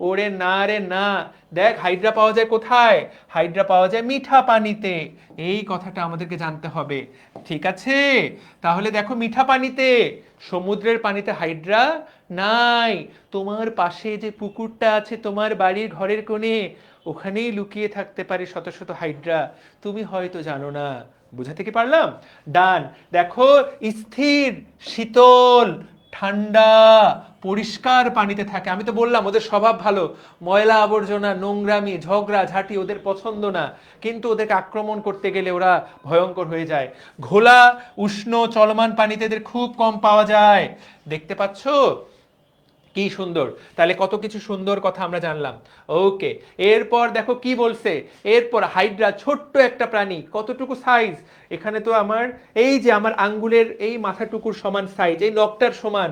ওরে না রে না। দেখ, হাইড্রা পাওয়া যায় কোথায়? হাইড্রা পাওয়া যায় মিঠা পানিতে। এই কথাটা আমাদেরকে জানতে হবে। ঠিক আছে? তাহলে দেখো মিঠা পানিতে। সমুদ্রের পানিতে হাইড্রা নাই। তোমার পাশে যে পুকুরটা আছে, তোমার বাড়ির ঘরের কোণে, ওখানেই লুকিয়ে থাকতে পারে শত শত হাইড্রা। তুমি হয়তো জানো না। বুঝাতে কি পারলাম? ডান। দেখো, স্থির, শীতল, ঠান্ডা। পরিষ্কার পানিতে থাকে। আমি তো বললাম, ওদের স্বভাব ভালো। ময়লা আবর্জনা, নোংরামি, ঝগড়া, ঝাঁটি ওদের পছন্দ না। কিন্তু ওদেরকে আক্রমণ করতে গেলে ওরা ভয়ঙ্কর হয়ে যায়। ঘোলা, উষ্ণ, চলমান পানিতে এদের খুব কম পাওয়া যায়। দেখতে পাচ্ছো? কি সুন্দর। তাহলে কত কিছু সুন্দর কথা আমরা জানলাম। ওকে, এরপর দেখো কি বলছে। এরপর হাইড্রা, ছোট্ট একটা প্রাণী, কতটুকু সাইজ এখানে তো আমার, এই যে আমার আঙ্গুলের এই মাথাটুকুর সমান সাইজ এই নখটার সমান।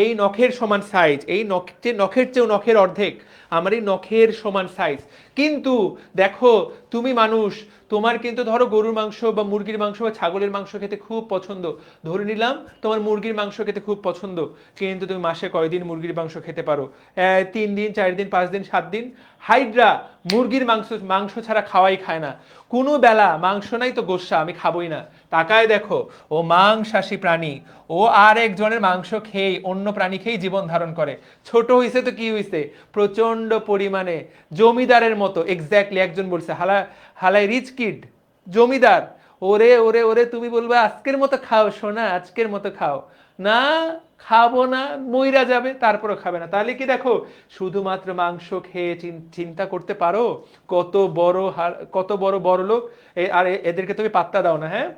এই নখের সমান সাইজ এই নখ নখের চেয়েও নখের অর্ধেক, আমার এই নখের সমান সাইজ কিন্তু দেখো, তুমি মানুষ, তোমার কিন্তু ধরো গরুর মাংস বা মুরগির মাংস বা ছাগলের মাংস খেতে খুব পছন্দ। ধরে নিলাম, তোমার মুরগির মাংস খেতে খুব পছন্দ, কিন্তু তুমি মাসে কয়দিন মুরগির মাংস খেতে পারো? তিন দিন, চার দিন, পাঁচ দিন, সাত দিন? হাইড্রা, মুরগির মাংস মাংস ছাড়া খাওয়াই খায় না। কোনো বেলা মাংস নাই তো গোস্বা আমি খাবোই না। তাকায় দেখো, ও মাংসাশী প্রাণী, ও আর একজনের মাংস খেয়ে অন্য প্রাণী খেয়েই জীবন ধারণ করে। ছোট হইছে তো কি হইছে? প্রচণ্ড পরিমাণে জমিদারের মতো। এক্স্যাক্টলি একজন বলছে, হালা, হালাই রিচ কিড জমিদার। ওরে ওরে ওরে, তুমি বলবে, আজকের মতো খাও, সোনা, আজকের মতো খাও। না, খাব না, মইরা যাবে, তারপরও খাবে না। তাহলে কি দেখো, শুধুমাত্র মাংস খেয়ে চিন্তা করতে পারো? কত বড় কত বড় বড় লোক আর এদেরকে তুমি পাত্তা দাও না হ্যাঁ?